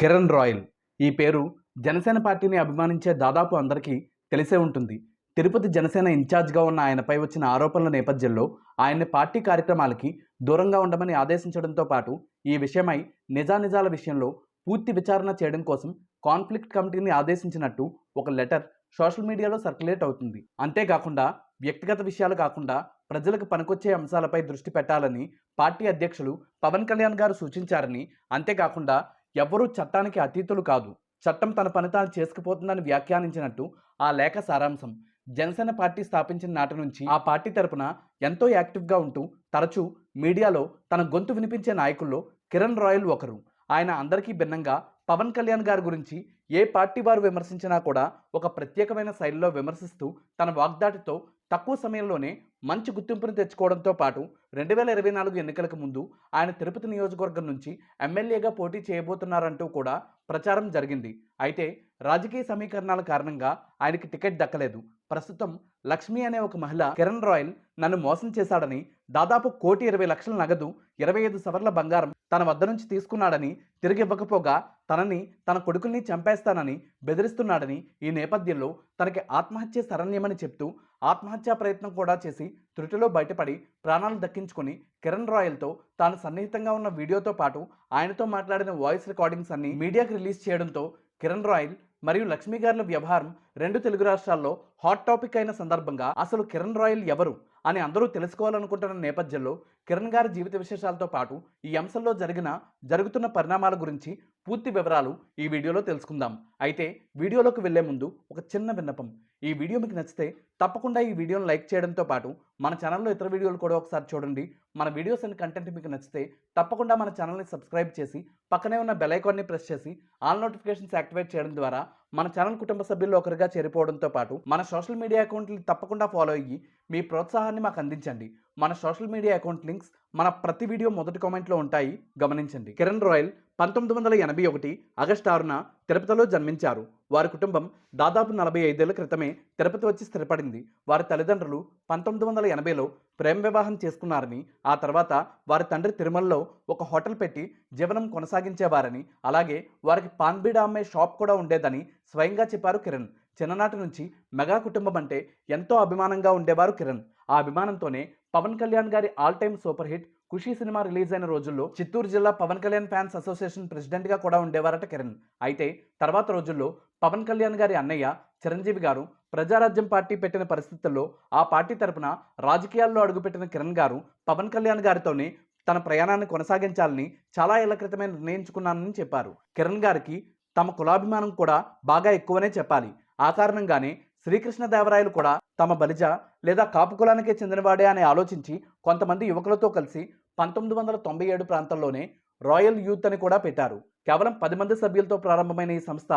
Kiran royal. ఈ పేరు జనసేన పార్టీని అభిమానించే దాదాపు అందరికీ తెలిసే ఉంటుంది. తిరుపతి జనసేన ఇన్ఛార్జ్గా ఉన్న ఆయనపై వచ్చిన ఆరోపణల నేపథ్యంలో ఆయన్ని పార్టీ కార్యక్రమాలకి దూరంగా ఉండమని ఆదేశించడంతో పాటు ఈ విషయమై నిజానిజాల విషయంలో పూర్తి విచారణ చేయడం కోసం కాన్ఫ్లిక్ట్ కమిటీని ఆదేశించినట్టు ఒక లెటర్ సోషల్ మీడియాలో సర్క్యులేట్ అవుతుంది. అంతేకాకుండా వ్యక్తిగత విషయాలు కాకుండా ప్రజలకు పనికొచ్చే అంశాలపై దృష్టి పెట్టాలని పార్టీ అధ్యక్షులు పవన్ కళ్యాణ్ గారు సూచించారని అంతేకాకుండా ఎవ్వరూ చట్టానికి అతీతులు కాదు. చట్టం తన పని తాను చేసుకుపోతుందని వ్యాఖ్యానించినట్టు ఆ లేఖ సారాంశం. జనసేన పార్టీ స్థాపించిన నాటి నుంచి ఆ పార్టీ తరపున ఎంతో యాక్టివ్గా ఉంటూ తరచూ మీడియాలో తన గొంతు వినిపించే నాయకుల్లో కిరణ్ రాయల్ ఒకరు. ఆయన అందరికీ భిన్నంగా పవన్ కళ్యాణ్ గారి గురించి ఏ పార్టీ వారు విమర్శించినా కూడా ఒక ప్రత్యేకమైన శైలిలో విమర్శిస్తూ తన వాగ్దాటితో తక్కువ సమయంలోనే మంచి గుర్తింపును తెచ్చుకోవడంతో పాటు రెండు వేల ఇరవై నాలుగు ఎన్నికలకు ముందు ఆయన తిరుపతి నియోజకవర్గం నుంచి ఎమ్మెల్యేగా పోటీ చేయబోతున్నారంటూ కూడా ప్రచారం జరిగింది. అయితే రాజకీయ సమీకరణాల కారణంగా ఆయనకి టికెట్ దక్కలేదు. ప్రస్తుతం లక్ష్మి అనే ఒక మహిళ కిరణ్ రాయల్ నన్ను మోసం చేశాడని దాదాపు కోటి ఇరవై లక్షల నగదు ఇరవై ఐదు సవర్ల బంగారం తన వద్ద నుంచి తీసుకున్నాడని తిరిగి ఇవ్వకపోగా తనని తన కొడుకుల్ని చంపేస్తానని బెదిరిస్తున్నాడని ఈ నేపథ్యంలో తనకి ఆత్మహత్య శరణ్యమని చెప్తూ ఆత్మహత్యా ప్రయత్నం కూడా చేసి త్రుటిలో బయటపడి ప్రాణాలు దక్కించుకుని కిరణ్ రాయల్తో తాను సన్నిహితంగా ఉన్న వీడియోతో పాటు ఆయనతో మాట్లాడిన వాయిస్ రికార్డింగ్స్ అన్ని మీడియాకు రిలీజ్ చేయడంతో కిరణ్ రాయల్ మరియు లక్ష్మీ గారుల వ్యవహారం రెండు తెలుగు రాష్ట్రాల్లో హాట్ టాపిక్ అయిన సందర్భంగా అసలు కిరణ్ రాయల్ ఎవరు? అని అందరూ తెలుసుకోవాలనుకుంటున్న నేపథ్యంలో కిరణ్ గారి జీవిత విశేషాలతో పాటు ఈ అంశంలో జరిగిన జరుగుతున్న పరిణామాల గురించి పూర్తి వివరాలు ఈ వీడియోలో తెలుసుకుందాం. అయితే వీడియోలోకి వెళ్ళే ముందు ఒక చిన్న విన్నపం. ఈ వీడియో మీకు నచ్చితే తప్పకుండా ఈ వీడియోను లైక్ చేయడంతో పాటు మన ఛానల్లో ఇతర వీడియోలు కూడా ఒకసారి చూడండి. మన వీడియోస్ అండ్ కంటెంట్ మీకు నచ్చితే తప్పకుండా మన ఛానల్ని సబ్స్క్రైబ్ చేసి పక్కనే ఉన్న బెల్ ఐకాన్ని ప్రెస్ చేసి ఆల్ నోటిఫికేషన్స్ యాక్టివేట్ చేయడం ద్వారా మన ఛానల్ కుటుంబ సభ్యుల్లో ఒకరిగా చేరిపోవడంతో పాటు మన సోషల్ మీడియా అకౌంట్లు తప్పకుండా ఫాలో అయ్యి మీ ప్రోత్సాహాన్ని మాకు అందించండి. మన సోషల్ మీడియా అకౌంట్ లింక్స్ మన ప్రతి వీడియో మొదటి కామెంట్లో ఉంటాయి. గమనించండి. కిరణ్ రాయల్ పంతొమ్మిది వందల ఎనభై ఒకటి ఆగస్టు ఆరున తిరుపతిలో జన్మించారు. వారి కుటుంబం దాదాపు నలభై ఐదేళ్ళ క్రితమే తిరుపతి వచ్చి స్థిరపడింది. వారి తల్లిదండ్రులు పంతొమ్మిది వందల ఎనభైలో ప్రేమ వివాహం చేసుకున్నారని ఆ తర్వాత వారి తండ్రి తిరుమలలో ఒక హోటల్ పెట్టి జీవనం కొనసాగించేవారని అలాగే వారికి పాన్బీడ అమ్మే షాప్ కూడా ఉండేదని స్వయంగా చెప్పారు కిరణ్. చిన్ననాటి నుంచి మెగా కుటుంబం అంటే ఎంతో అభిమానంగా ఉండేవారు కిరణ్. ఆ అభిమానంతోనే పవన్ కళ్యాణ్ గారి all time super hit Kushi cinema release అయిన రోజుల్లో చిత్తూరు జిల్లా పవన్ కళ్యాణ్ ఫ్యాన్స్ అసోసియేషన్ ప్రెసిడెంట్గా కూడా ఉండేవారట కిరణ్. అయితే తర్వాత రోజుల్లో పవన్ కళ్యాణ్ గారి అన్నయ్య చిరంజీవి గారు ప్రజారాజ్యం పార్టీ పెట్టిన పరిస్థితుల్లో ఆ పార్టీ తరపున రాజకీయాల్లో అడుగుపెట్టిన కిరణ్ గారు పవన్ కళ్యాణ్ గారితోనే తన ప్రయాణాన్ని కొనసాగించాలని చాలా ఏళ్ళ క్రితమే నిర్ణయించుకున్నానని చెప్పారు. కిరణ్ గారికి తమ కులాభిమానం కూడా బాగా ఎక్కువనే చెప్పాలి. ఆ కారణంగానే శ్రీకృష్ణదేవరాయలు కూడా తమ బలిజ లేదా కాపు కులానికే చెందినవాడే అని ఆలోచించి కొంతమంది యువకులతో కలిసి పంతొమ్మిది వందల తొంభై ఏడు ప్రాంతంలోనే రాయల్ యూత్ అని కూడా పెట్టారు. కేవలం పది మంది సభ్యులతో ప్రారంభమైన ఈ సంస్థ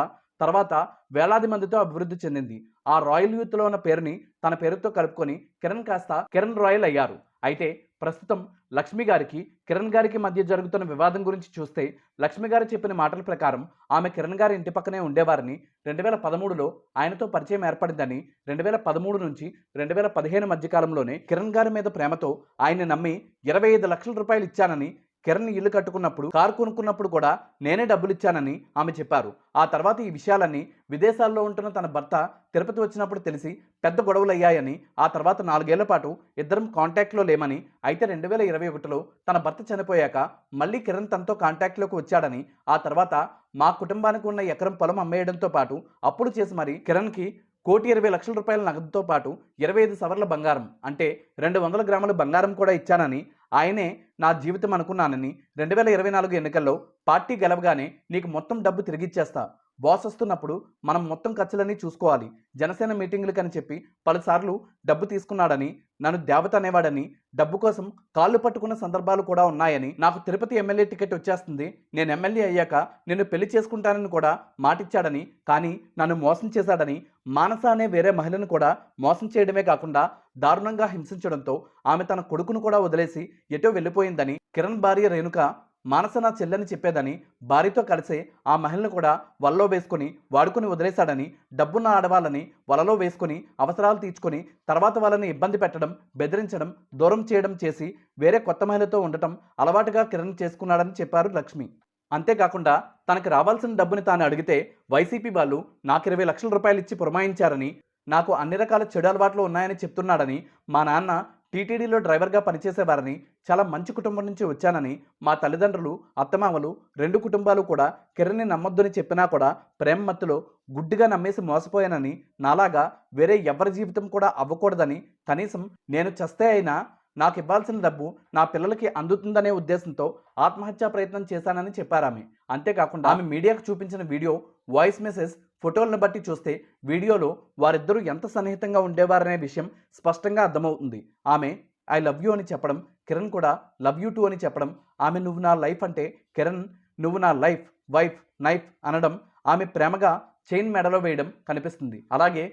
తర్వాత వేలాది మందితో అభివృద్ధి చెందింది. ఆ రాయల్ యూత్లో ఉన్న పేరుని తన పేరుతో కలుపుకొని కిరణ్ కాస్త కిరణ్ రాయల్ అయ్యారు. అయితే ప్రస్తుతం లక్ష్మి గారికి కిరణ్ గారికి మధ్య జరుగుతున్న వివాదం గురించి చూస్తే లక్ష్మి గారు చెప్పిన మాటల ప్రకారం ఆమె కిరణ్ గారి ఇంటి పక్కనే ఉండేవారని రెండు వేల పదమూడులో ఆయనతో పరిచయం ఏర్పడిందని రెండు వేల పదమూడు నుంచి రెండు వేల పదిహేను మధ్య కాలంలోనే కిరణ్ గారి మీద ప్రేమతో ఆయన నమ్మి ఇరవై ఐదు లక్షల రూపాయలు ఇచ్చానని కిరణ్ ఇల్లు కట్టుకున్నప్పుడు కారు కొనుక్కున్నప్పుడు కూడా నేనే డబ్బులు ఇచ్చానని ఆమె చెప్పారు. ఆ తర్వాత ఈ విషయాలన్నీ విదేశాల్లో ఉంటున్న తన భర్త తిరుపతి వచ్చినప్పుడు తెలిసి పెద్ద గొడవలు అయ్యాయని ఆ తర్వాత నాలుగేళ్ళ పాటు ఇద్దరం కాంటాక్ట్లో లేమని అయితే రెండు వేల ఇరవై ఒకటిలో తన భర్త చనిపోయాక మళ్ళీ కిరణ్ తనతో కాంటాక్ట్లోకి వచ్చాడని ఆ తర్వాత మా కుటుంబానికి ఉన్న ఎకరం పొలం అమ్మేయడంతో పాటు అప్పులు చేసి మరి కిరణ్కి కోటి ఇరవై లక్షల రూపాయల నగదుతో పాటు ఇరవై ఐదు సవర్ల బంగారం అంటే రెండు వందల గ్రాముల బంగారం కూడా ఇచ్చానని ఆయనే నా జీవితం అనుకున్నానని రెండు వేల ఇరవై నాలుగు ఎన్నికల్లో పార్టీ గెలవగానే నీకు మొత్తం డబ్బు తిరిగిచ్చేస్తా. బాస్ వస్తున్నప్పుడు మనం మొత్తం ఖర్చులన్నీ చూసుకోవాలి. జనసేన మీటింగులకని చెప్పి పలుసార్లు డబ్బు తీసుకున్నాడని నన్ను దేవత అనేవాడని డబ్బు కోసం కాళ్ళు పట్టుకున్న సందర్భాలు కూడా ఉన్నాయని నాకు తిరుపతి ఎమ్మెల్యే టికెట్ వచ్చేస్తుంది. నేను ఎమ్మెల్యే అయ్యాక నిన్ను పెళ్ళి చేసుకుంటానని కూడా మాటిచ్చాడని కానీ నన్ను మోసం చేశాడని మానస అనే వేరే మహిళను కూడా మోసం చేయడమే కాకుండా దారుణంగా హింసించడంతో ఆమె తన కొడుకును కూడా వదిలేసి ఎటో వెళ్ళిపోయిందని కిరణ్ భార్య రేణుక మానస నా చెల్లని చెప్పేదని భార్యతో కలిసే ఆ మహిళను కూడా వలలో వేసుకుని వాడుకొని వదిలేశాడని డబ్బున్న ఆడవాళ్ళని వలలో వేసుకుని అవసరాలు తీర్చుకొని తర్వాత వాళ్ళని ఇబ్బంది పెట్టడం బెదిరించడం దూరం చేయడం చేసి వేరే కొత్త మహిళతో ఉండటం అలవాటుగా కిరణ్ చేసుకున్నాడని చెప్పారు లక్ష్మి. అంతేకాకుండా తనకు రావాల్సిన డబ్బుని తాను అడిగితే వైసీపీ వాళ్ళు నాకు ఇరవై లక్షల రూపాయలు ఇచ్చి పురమాయించారని నాకు అన్ని రకాల చెడు అలవాట్లు ఉన్నాయని చెప్తున్నాడని మా నాన్న టీటీడీలో డ్రైవర్గా పనిచేసేవారని చాలా మంచి కుటుంబం నుంచి వచ్చానని మా తల్లిదండ్రులు అత్తమామలు రెండు కుటుంబాలు కూడా కిరణ్ని నమ్మొద్దని చెప్పినా కూడా ప్రేమ మత్తులో గుడ్డిగా నమ్మేసి మోసపోయానని నాలాగా వేరే ఎవరి జీవితం కూడా అవ్వకూడదని కనీసం నేను చస్తే అయినా నాకు ఇవ్వాల్సిన డబ్బు నా పిల్లలకి అందుతుందనే ఉద్దేశంతో ఆత్మహత్యా ప్రయత్నం చేశానని చెప్పారామె. అంతేకాకుండా ఆమె మీడియాకు చూపించిన వీడియో వాయిస్ మెసేజ్ ఫోటోలను బట్టి చూస్తే వీడియోలో వారిద్దరూ ఎంత సన్నిహితంగా ఉండేవారనే విషయం స్పష్టంగా అర్థమవుతుంది. ఆమె ఐ లవ్ యూ అని చెప్పడం కిరణ్ కూడా లవ్ యూ టూ అని చెప్పడం ఆమె నువ్వు నా లైఫ్ అంటే కిరణ్ నువ్వు నా లైఫ్ వైఫ్ నైఫ్ అనడం ఆమె ప్రేమగా చైన్ మెడలో వేయడం కనిపిస్తుంది. అలాగే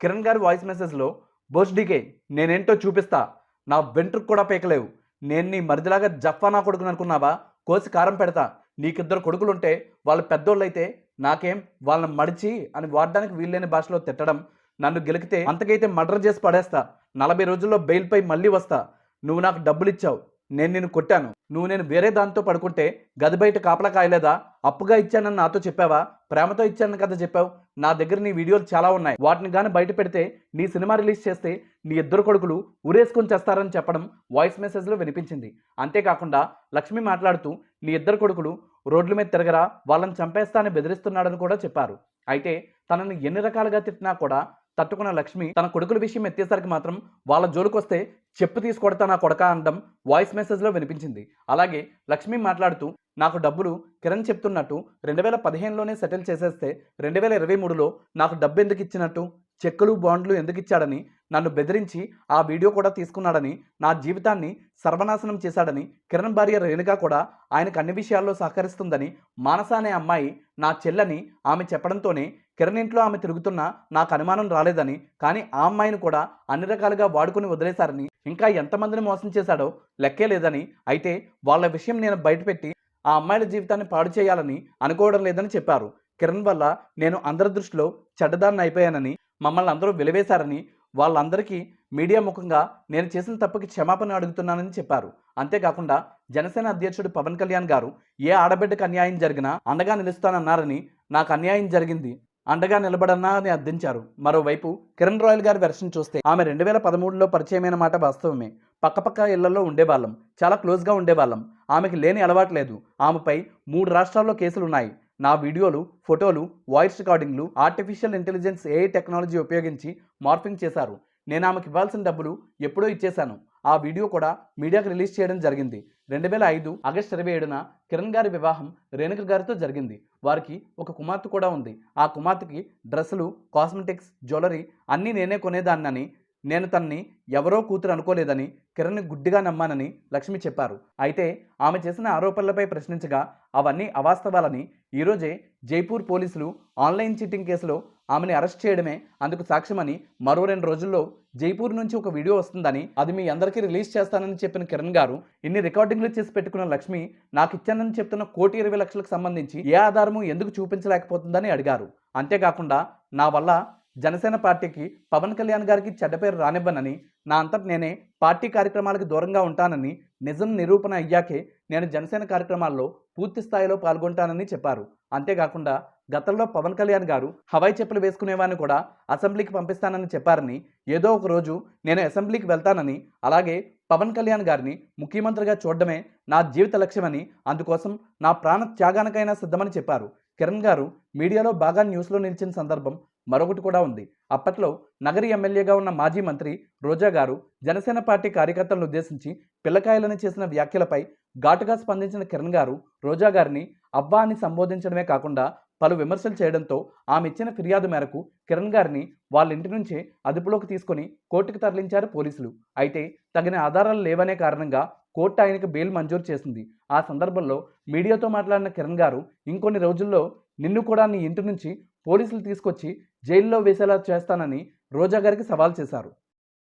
కిరణ్ గారి వాయిస్ మెసేజ్లో బోస్డికే నేనేంటో చూపిస్తా నా వెంట్రుకు కూడా పీకలేవు నేను నీ మరిదిలాగా జఫ్ఫా నా కొడుకుని అనుకున్నావా కోసి కారం పెడతా నీకిద్దరు కొడుకులుంటే వాళ్ళు పెద్దోళ్ళైతే నాకేం వాళ్ళని మడిచి అని వాడడానికి వీల్లేని భాషలో తిట్టడం నన్ను గెలికితే అంతకైతే మర్డర్ చేసి పడేస్తా. నలభై రోజుల్లో బెయిల్పై మళ్ళీ వస్తా. నువ్వు నాకు డబ్బులు ఇచ్చావు నేను నిన్ను కొట్టాను. నువ్వు నేను వేరే దాంతో పడుకుంటే గది బయట కాపలా కాయలేదా? అప్పుగా ఇచ్చానని నాతో చెప్పావా? ప్రేమతో ఇచ్చానని కదా చెప్పావు? నా దగ్గర నీ వీడియోలు చాలా ఉన్నాయి. వాటిని కానీ బయట పెడితే నీ సినిమా రిలీజ్ చేస్తే నీ ఇద్దరు కొడుకులు ఉరేసుకొని చేస్తారని చెప్పడం వాయిస్ మెసేజ్లో వినిపించింది. అంతేకాకుండా లక్ష్మి మాట్లాడుతూ నీ ఇద్దరు కొడుకులు రోడ్ల మీద తిరగరా వాళ్ళని చంపేస్తానని బెదిరిస్తున్నాడని కూడా చెప్పారు. అయితే తనని ఎన్ని రకాలుగా తిట్టినా కూడా తట్టుకున్న లక్ష్మి తన కొడుకుల విషయం ఎత్తేసరికి మాత్రం వాళ్ళ జోలికొస్తే చెప్పు తీసుకొడతా నా కొడక అనడం వాయిస్ మెసేజ్లో వినిపించింది. అలాగే లక్ష్మి మాట్లాడుతూ నాకు డబ్బులు కిరణ్ చెప్తున్నట్టు రెండు వేల పదిహేనులోనే సెటిల్ చేసేస్తే రెండు వేల ఇరవై మూడులో నాకు డబ్బు ఎందుకు ఇచ్చినట్టు? చెక్కులు బాండ్లు ఎందుకు ఇచ్చాడని నన్ను బెదిరించి ఆ వీడియో కూడా తీసుకున్నాడని నా జీవితాన్ని సర్వనాశనం చేశాడని కిరణ్ భార్య రేణుక కూడా ఆయనకు అన్ని విషయాల్లో సహకరిస్తుందని మానస అనే అమ్మాయి నా చెల్లని ఆమె చెప్పడంతోనే కిరణ్ ఇంట్లో ఆమె తిరుగుతున్నా నాకు అనుమానం రాలేదని కానీ ఆ అమ్మాయిని కూడా అన్ని రకాలుగా వాడుకుని వదిలేశారని ఇంకా ఎంతమందిని మోసం చేశాడో లెక్కే లేదని అయితే వాళ్ళ విషయం నేను బయటపెట్టి ఆ అమ్మాయిల జీవితాన్ని పాడు చేయాలని అనుకోవడం లేదని చెప్పారు. కిరణ్ వల్ల నేను అందరి దృష్టిలో చెడ్డదాన్ని అయిపోయానని మమ్మల్ని అందరూ వెలివేశారని వాళ్ళందరికీ మీడియా ముఖంగా నేను చేసిన తప్పుకి క్షమాపణ అడుగుతున్నానని చెప్పారు. అంతేకాకుండా జనసేన అధ్యక్షుడు పవన్ కళ్యాణ్ గారు ఏ ఆడబిడ్డకు అన్యాయం జరిగినా అండగా నిలుస్తానన్నారని నాకు అన్యాయం జరిగింది. అండగా నిలబడన్నా అని అర్థించారు. మరోవైపు కిరణ్ రాయల్ గారి వెర్షన్ చూస్తే ఆమె రెండు వేల పదమూడులో పరిచయమైన మాట వాస్తవమే. పక్కపక్క ఇళ్ళలో ఉండేవాళ్ళం. చాలా క్లోజ్గా ఉండేవాళ్ళం. ఆమెకి లేని అలవాటు లేదు. ఆమెపై మూడు రాష్ట్రాల్లో కేసులున్నాయి. నా వీడియోలు ఫోటోలు వాయిస్ రికార్డింగ్లు ఆర్టిఫిషియల్ ఇంటెలిజెన్స్ ఏఐ టెక్నాలజీ ఉపయోగించి మార్ఫింగ్ చేశారు. నేను ఆమెకి ఇవ్వాల్సిన డబ్బులు ఎప్పుడో ఇచ్చేశాను. ఆ వీడియో కూడా మీడియాకు రిలీజ్ చేయడం జరిగింది. రెండు వేల ఐదు ఆగస్టు ఇరవై ఏడున కిరణ్ గారి వివాహం రేణుక గారితో జరిగింది. వారికి ఒక కుమార్తె కూడా ఉంది. ఆ కుమార్తెకి డ్రెస్సులు కాస్మెటిక్స్ జ్యువెలరీ అన్నీ నేనే కొనేదాన్నని నేను తన్ని ఎవరో కూతురు అనుకోలేదని కిరణ్ని గుడ్డిగా నమ్మానని లక్ష్మి చెప్పారు. అయితే ఆమె చేసిన ఆరోపణలపై ప్రశ్నించగా అవన్నీ అవాస్తవాలని ఈరోజే జైపూర్ పోలీసులు ఆన్లైన్ చిట్టింగ్ కేసులో ఆమెని అరెస్ట్ చేయడమే అందుకు సాక్ష్యమని మరో రెండు రోజుల్లో జైపూర్ నుంచి ఒక వీడియో వస్తుందని అది మీ అందరికీ రిలీజ్ చేస్తానని చెప్పిన కిరణ్ గారు ఇన్ని రికార్డింగ్లు చేసి పెట్టుకున్న లక్ష్మి నాకు ఇచ్చానని చెప్తున్న కోటి ఇరవై లక్షలకు సంబంధించి ఏ ఆధారము ఎందుకు చూపించలేకపోతుందని అడిగారు. అంతేకాకుండా నా వల్ల జనసేన పార్టీకి పవన్ కళ్యాణ్ గారికి చెడ్డ పేరు రానివ్వనని నా అంతట నేనే పార్టీ కార్యక్రమాలకు దూరంగా ఉంటానని నిజం నిరూపణ అయ్యాకే నేను జనసేన కార్యక్రమాల్లో పూర్తి స్థాయిలో పాల్గొంటానని చెప్పారు. అంతేకాకుండా గతంలో పవన్ కళ్యాణ్ గారు హవాయి చెప్పులు వేసుకునేవాడిని కూడా అసెంబ్లీకి పంపిస్తానని చెప్పారని ఏదో ఒక రోజు నేను అసెంబ్లీకి వెళ్తానని అలాగే పవన్ కళ్యాణ్ గారిని ముఖ్యమంత్రిగా చూడడమే నా జీవిత లక్ష్యమని అందుకోసం నా ప్రాణ త్యాగానికైనా సిద్ధమని చెప్పారు. కిరణ్ గారు మీడియాలో బాగా న్యూస్లో నిలిచిన సందర్భం మరొకటి కూడా ఉంది. అప్పట్లో నగరి ఎమ్మెల్యేగా ఉన్న మాజీ మంత్రి రోజా గారు జనసేన పార్టీ కార్యకర్తలను ఉద్దేశించి పిల్లకాయలని చేసిన వ్యాఖ్యలపై ఘాటుగా స్పందించిన కిరణ్ గారు రోజా గారిని అబ్బా అని సంబోధించడమే కాకుండా పలు విమర్శలు చేయడంతో ఆమె ఇచ్చిన ఫిర్యాదు మేరకు కిరణ్ గారిని వాళ్ళ ఇంటి నుంచే అదుపులోకి తీసుకొని కోర్టుకు తరలించారు పోలీసులు. అయితే తగిన ఆధారాలు లేవనే కారణంగా కోర్టు ఆయనకు బెయిల్ మంజూరు చేసింది. ఆ సందర్భంలో మీడియాతో మాట్లాడిన కిరణ్ గారు ఇంకొన్ని రోజుల్లో నిన్ను కూడా నీ ఇంటి నుంచి పోలీసులు తీసుకొచ్చి జైల్లో వేసేలా చేస్తానని రోజా గారికి సవాల్ చేశారు.